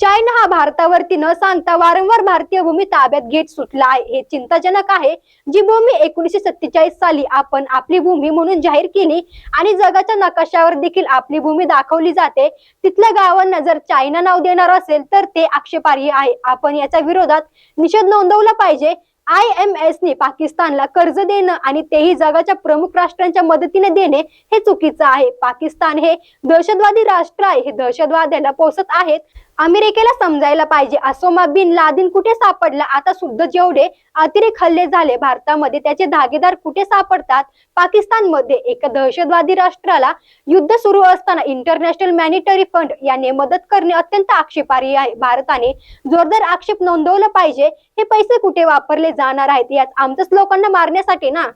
China हा भारतावरती न सांगता वारंवार भारतीय भूमी ताब्यात घेत सुटला आहे. हे चिंताजनक आहे. जी भूमी एकोणीसशे सत्तेचाळीस साली आपण आपली भूमी म्हणून जाहीर केली आणि जगाच्या नकाशावर देखील आपली भूमी दाखवली जाते तिथल्या गावांना जर चायना नाव देणार असेल तर ते आक्षेपार्ह आहे. आपण याच्या विरोधात निषेध नोंदवला पाहिजे. आय एम एस ने पाकिस्तानला कर्ज देणं आणि तेही जगाच्या प्रमुख राष्ट्रांच्या मदतीने देणे हे चुकीचं आहे. पाकिस्तान हे दहशतवादी राष्ट्र आहे. हे दहशतवाद्याला पोसत आहेत. अमेरिकेला समजायला पाहिजे. असोमा बिन लादिन कुठे सापडला? आता सुद्धा जेवढे अतिरेक हल्ले झाले भारतामध्ये त्याचे धागेदार कुठे सापडतात? पाकिस्तानमध्ये. एका दहशतवादी राष्ट्राला युद्ध सुरू असताना इंटरनॅशनल मॅनिटरी फंड याने मदत करणे अत्यंत आक्षेपार्ह आहे. भारताने जोरदार आक्षेप नोंदवला पाहिजे. हे पैसे कुठे वापरले जाणार आहेत? यात आमच्याच लोकांना मारण्यासाठी ना?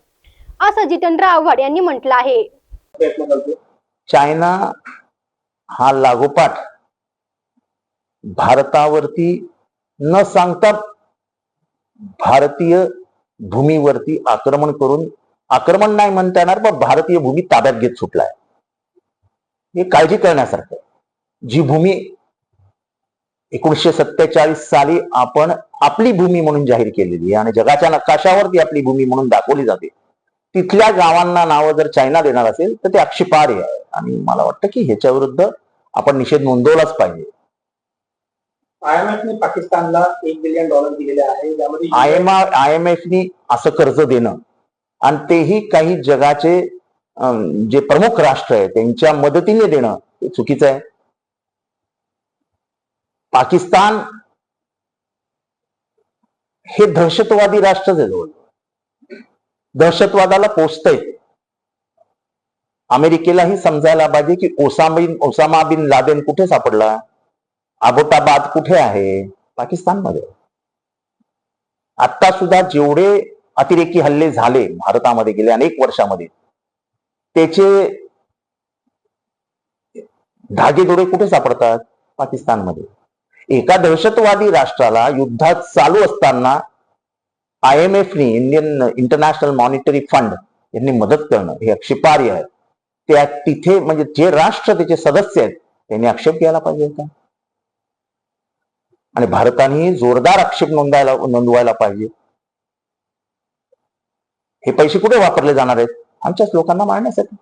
असं जितेंद्र आव्हाड यांनी म्हटलं आहे. चायना हा लागोपाठ भारतावरती न सांगता भारतीय भूमीवरती आक्रमण करून आक्रमण नाही म्हणता येणार पण भारतीय भूमी ताब्यात घेत सुटलाय. हे काळजी करण्यासारखं जी भूमी एकोणीसशे सत्तेचाळीस साली आपण आपली भूमी म्हणून जाहीर केलेली आहे आणि जगाच्या नकाशावरती आपली भूमी म्हणून दाखवली जाते तिथल्या गावांना नावं जर चायना देणार असेल तर ते आक्षेपार्ह आहे. आणि मला वाटतं की ह्याच्या विरुद्ध आपण निषेध नोंदवलाच पाहिजे. आयएमएफने ने पाकिस्तानला एक बिलियन डॉलर दिलेले आहे. ज्यामध्ये आय एम असं कर्ज देणं. आणि तेही काही जगाचे जे प्रमुख राष्ट्र आहे त्यांच्या मदतीने देणं हे चुकीचं आहे. पाकिस्तान हे दहशतवादी राष्ट्रच आहे जवळ. दहशतवादाला पोचतंय. अमेरिकेलाही समजायला पाहिजे की Osama bin Osama bin Laden कुठे सापडला? अबोटाबाद कुठे आहे? पाकिस्तानमध्ये. आता सुद्धा जेवढे अतिरेकी हल्ले झाले भारतामध्ये गेले अनेक वर्षामध्ये त्याचे धागेदोरे कुठे सापडतात? पाकिस्तानमध्ये. एका दहशतवादी राष्ट्राला युद्धात चालू असताना आय एम एफनी इंडियन इंटरनॅशनल मॉनिटरी फंड यांनी मदत करणं हे आक्षेपार्ह आहे. त्या तिथे म्हणजे जे राष्ट्र त्याचे सदस्य आहेत त्यांनी आक्षेप घ्यायला पाहिजे होता. आणि भारताने जोरदार आक्षेप नोंदायला नोंदवायला पाहिजे. हे पैसे कुठे वापरले जाणार आहेत? आमच्याच लोकांना मारण्यासाठी.